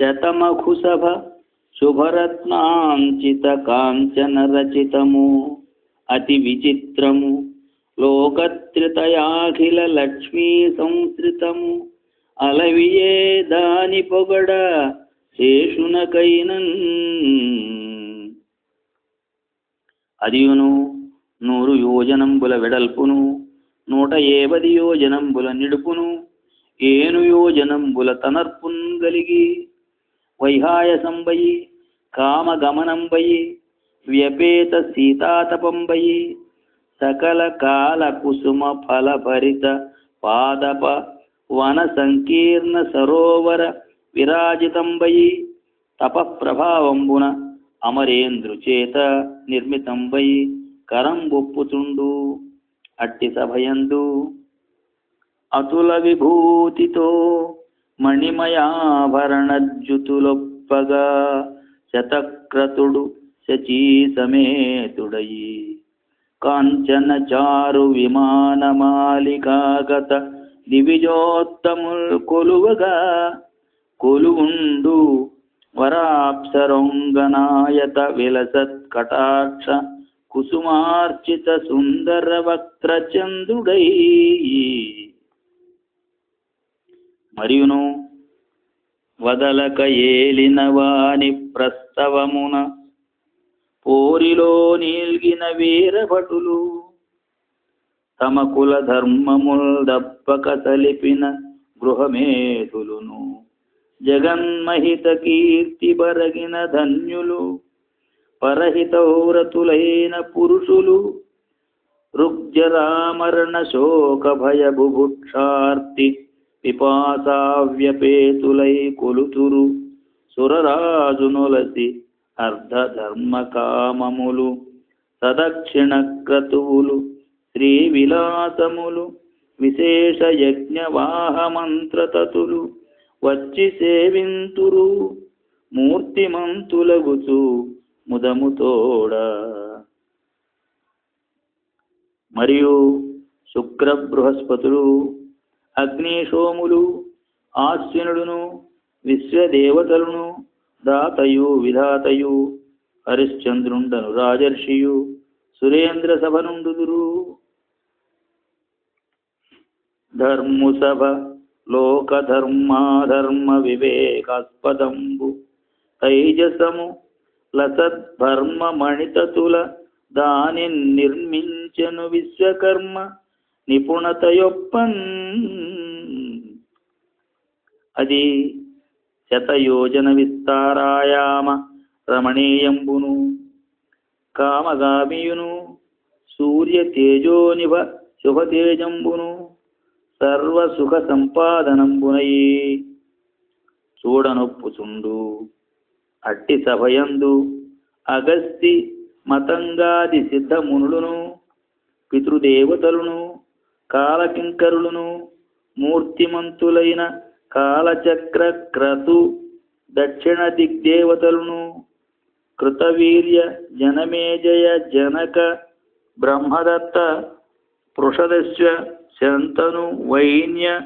శతమఖుసభ శుభరత్నాంచిత కాంచన రచితము అతి విచిత్రము లోకత్రితయాఖిల లక్ష్మీ సంశ్రితము అలవియే దాని పొగడ శేషునకైనన్. అదియును నూరు యోజనంబుల వెడల్పును నూట ఏవది యోజనంబుల నిడుపును ఏను యోజనంబుల తనర్పున్ గలిగి. వైహాయసంబయి కామగమనంబయి వ్యపేత సీతాతపంబయి సకల కాల కుసుమ ఫలభరిత పాదప వన సంకీర్ణ సరోవర విరాజితంబయి తపఃప్రభావంబున అమరేంద్రుచేత చేత నిర్మితంబయి కరంబొప్పుతుండు అట్టి సభయందు. అతుల విభూతితో మణిమయాభరణజ్యుతులొప్పగా శతక్రతుడు శచీ సమేతుడయి కాంచన చారు విమానమాలికాగత దివిజోత్తముల్ కొలువగా కొలువుండు వరాప్సరొంగనాయత విలసత్ కటాక్ష కుసుమార్చిత సుందర వక్త్రచందుడై. మరియును వదలక ఏలిన వాని ప్రస్తవమున పోరిలో నీల్గిన వీరభటులు తమ కుల ధర్మముల్ దప్పక తలిపిన గృహమేధులును జగన్మహిత కీర్తి బరగిన ధన్యులు పరహితౌరతులైన పురుషులు రుగ్జరామరణ శోక భయ బుభుక్షార్తి పిపాసావ్యపేతులై కొలుతురు. సురరాజునులసి అర్ధధర్మకామములు సదక్షిణ క్రతువులు శ్రీ విలాసములు విశేష యజ్ఞవాహమంత్రతతులు వచ్చి సేవింతురు. మూర్తిమంతులగుచు ముదముతోడ. మరియు శుక్ర బృహస్పతులు అగ్నిశోములు ఆశ్వినుడును విశ్వదేవతలను దాతయు విధాతయు హరిశ్చంద్రుండను రాజర్షియు సురేంద్ర సభ ధర్ముసభ ధర్ము సభ లోకధర్మాధర్మ వివేకాస్పదంబు తైజసము లసద్భర్మ మణితతుల దాని నిర్మించెను విశ్వకర్మ నిపుణతయొప్పన్ అది శతయోజన విస్తారాయామ రమణీయంబును. కామగామియును సూర్య తేజోనిభ శుభతేజంబును సర్వసుఖ సంపాదనంబునయి చూడనొప్పుచుండు అట్టి సభయందు అగస్తి మతంగాది సిద్ధమునులను పితృదేవతలను కాలకింకరులను మూర్తిమంతులైన కాలచక్ర క్రతు దక్షిణ దిగ్దేవతలను కృతవీర్య జనమేజయ జనక బ్రహ్మదత్త పృషదస్య శంతను వైన్య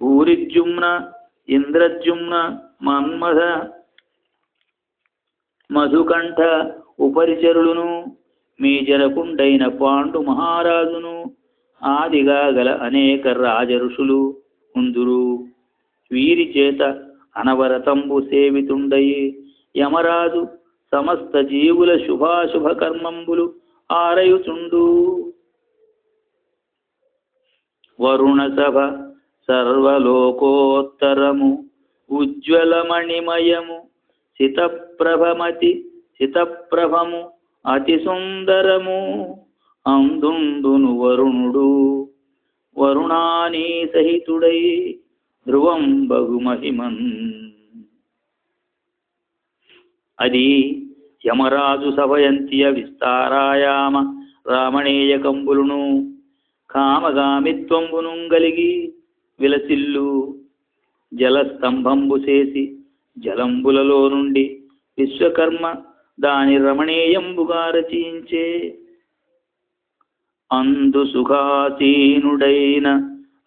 భూరిజుమ్న ఇంద్రజుమ్న మన్మథ మధుకంఠ ఉపరిచరులను మీ జరకుండైన పాండు మహారాజును ఆదిగా గల అనేక రాజఋషులు ఉందురు. వీరి చేత అనవరతంబు సేవితుండయి. యమరాజు సమస్త జీవుల శుభాశుభ కర్మంబులు ఆరయుచుండు. వరుణ సభ సర్వలోకోత్తరము ఉజ్వలమణిమయము సితప్రభమతి సితప్రభము అతి సుందరము అందుండును వరుణుడు. వరుణానీ సహితుడై ధ్రువం బహుమహిమన్ అది యమరాజు సభయంత్య విస్తారాయామ రామణేయ కంబులును కామగామిత్వంబును గలిగి విలసిల్లు. జలస్తంభంబు చేసి జలంబులలో నుండి విశ్వకర్మ దాని రమణేయంబుగా రచించే అందు సుఖాసీనుడైన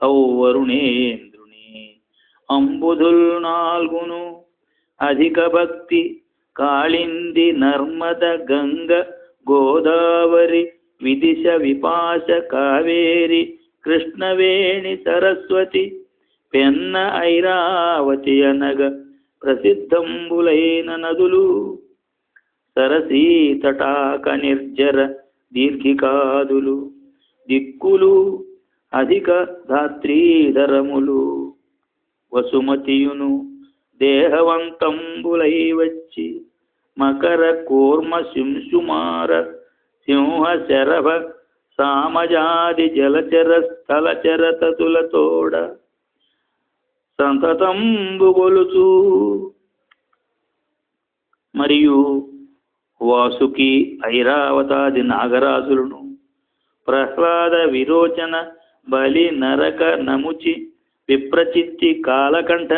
ఔవరుణేంద్రుని అంబుధుల్ నాల్గును అధిక భక్తి కాళింది నర్మద గంగ గోదావరి విదిశ విపాశ కావేరి కృష్ణవేణి సరస్వతి పెన్న ఐరావతి అనగ ప్రసిద్ధంబులైన నదులు సరసీ తటాక నిర్జర దీర్ఘికాదులు దిక్కులు అధిక ధాత్రీధరములు వసుమతియును దేహవంతంబులై వచ్చి మకర కూర్మ శింశుమార సింహ శరభ సామజాది జలచర స్థలచర తతులతోడ సంతతంబు గొలుచు మరియు వాసుకి ఐరావతాది నాగరాజులను ప్రహ్లాద విరోచన బలి నరక నముచి విప్రచిత్తి కాలకంఠ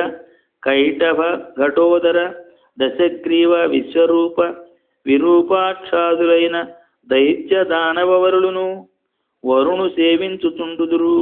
కైటభ ఘటోదర దశగ్రీవ విశ్వరూప విరూపాక్షాదులైన దైత్య దానవవరులను వరుణు సేవించుచుండుదురు.